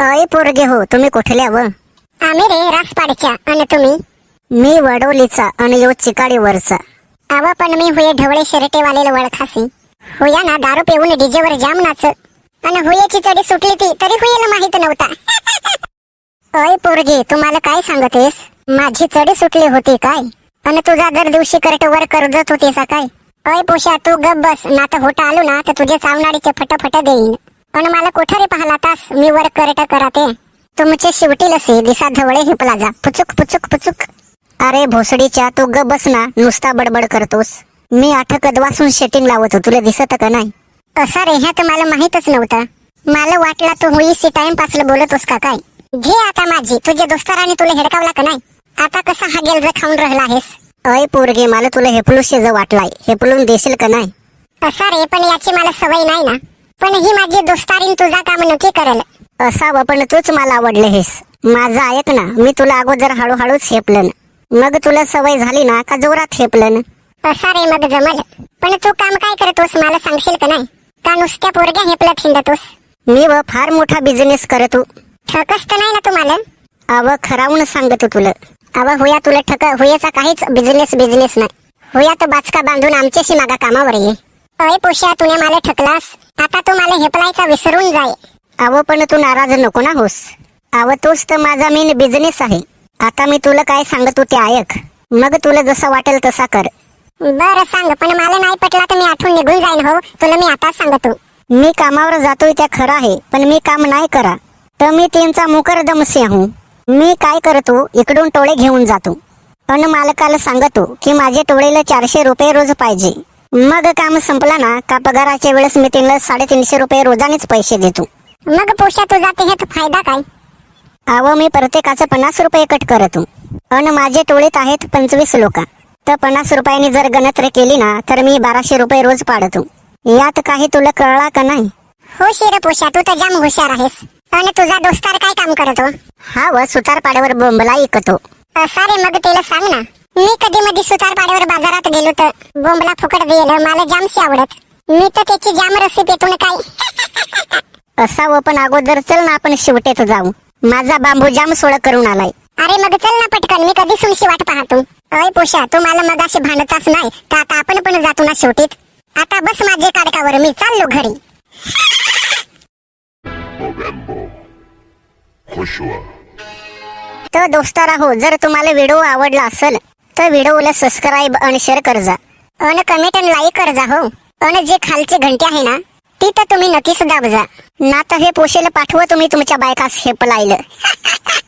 अय पोरगे हो तुम्ही कुठल्या व? आम्ही रे रासपाडच्या. आणि तुम्ही? मी वडोलीचा आणि यो चिकाडीवरचा. अव पण मी हुये ढवळे शर्टे वालेलं वळखासी. हुया ना दारू पिऊन डीजेवर जाम नाच आणि हुयाची चढी सुटली ती तरी हुयेला माहीत नव्हता. अय पोरगे तुम्हाला काय सांगतेस? माझी चढी सुटली होती काय? आणि तुझा दर दिवशी करट वर करजत होतीसा काय? अय पोशा तू गप बस ना तर होता आलो ना तर तुझे चावनाडीचे फट देईन. पण मला कोठारे पाहला तास मी वर करट कराते. तुमचे शेवटी लसी दिसा धवळे हिपला जा पुचुक पुचुक पुचुक अरे भोसडीच्या तू ग बस ना नुसता बडबड करतोस. मी आठ कदवासून शेटिंग लावतो तुला दिसत का नाही? असा रे मला माहीतच नव्हतं. मला वाटला तू हुईशी टाइम पासला बोलतोस का काय? घे आता माझी तुझ्या दोस्ताराने तुला हेडकावला का नाही? आता कसा हा गेल खाऊन राहिला आहेस? अय पोरगे मला तुला हेपलू शेज वाटलाय हेपलून देशील का नाही? असा रे पण याची मला सवय नाही ना. पण ही माझी दोस्तारीन तुझा काम नक्की करेल. असावं पण तूच मला आवडले हेस. माझं ऐक ना मी तुला अगोदर हळूहळूच हेपलन. मग तुला सवय झाली ना का जोरात हेपलन? असा रे मग जमल. पण तू काम काय करतोस मला सांगशील का नाही? का नुसत्या पोरग्या हेपला थिंडतोस मी व फार मोठा बिझनेस करतो ठकस तर नाही ना तुम्हाला अव खरावून सांगतो तुला. अव हुया तुला ठक हुयाचा काहीच बिझनेस बिझनेस नाही. हुया तर बाचका बांधून आमच्याशी मागा कामावर ये. अय पोशा तुने मला ठकलास? आता तू मला हेपलायचा विसरून जाय अव पण तू नाराज नको ना होस. अव तोच तर माझा मेन बिझनेस आहे. आता मी तुला काय सांगतो ते ऐक. मग तुला जसं वाटेल तसा कर. बरं सांग पण मला नाही पटला तर मी आठवून निघून जाईन हो. तुला मी आता सांगतो. मी कामावर जातोय त्या खरं आहे पण मी काम नाही करा. तर मी त्यांचा मुकरदम सिंह मी काय करतो इकडून टोळे घेऊन जातो. पण मालकाला सांगतो की माझे टोळेला चारशे रुपये रोज पाहिजे. मग काम संपला ना का पगाराच्या वेळेस मी त्यांना साडेतीनशे रुपये रोजानेच पैसे देतो. मग पोशा तुझा ते ह्यात फायदा काय? अव मी प्रत्येकाचं पन्नास रुपये कट करतो. अन माझे टोळीत आहेत पंचवीस लोक. तर पन्नास रुपयांनी जर गणत्र केली ना तर मी बाराशे रुपये रोज पाडतो. यात काही तुला कळला का नाही? हो शिर पोशा तू तर जाम हुशार आहेस. आणि तुझा दोस्तार काय काम करतो? हा व सुतारपाड्यावर बोंबला ऐकतो. असा रे मग त्याला सांग ना. मी कधी मधी सुतार पाड्यावर बाजारात गेलो तर बोंबला फुकट दिलं मला जामशी आवडत. मी तर त्याची जाम रस्सी पेटून काय असावं पण अगोदर चल ना आपण शिवटेत जाऊ. माझा बांबू जाम सोळ करून आलाय. अरे मग चल ना पटकन मी कधी सुनशी वाट पाहतो. अय पोशा तू मला मग अशी भांडताच नाही तर आता आपण पण जातो ना शेवटीत. आता बस माझे काडकावर मी चाललो घरी. Movember. Joshua. तर दोस्तारा हो जर तुम्हाला व्हिडिओ आवडला असेल तर व्हिडिओला सबस्क्राईब आणि शेअर कर जा. अन कमेंट आणि लाईक कर जा हो. अन जे खालचे घंटी आहे ना ती तर तुम्ही नक्कीच दाबजा ना तर हे पोशेला पाठवा तुम्ही तुमच्या बायकास हे पलायलं.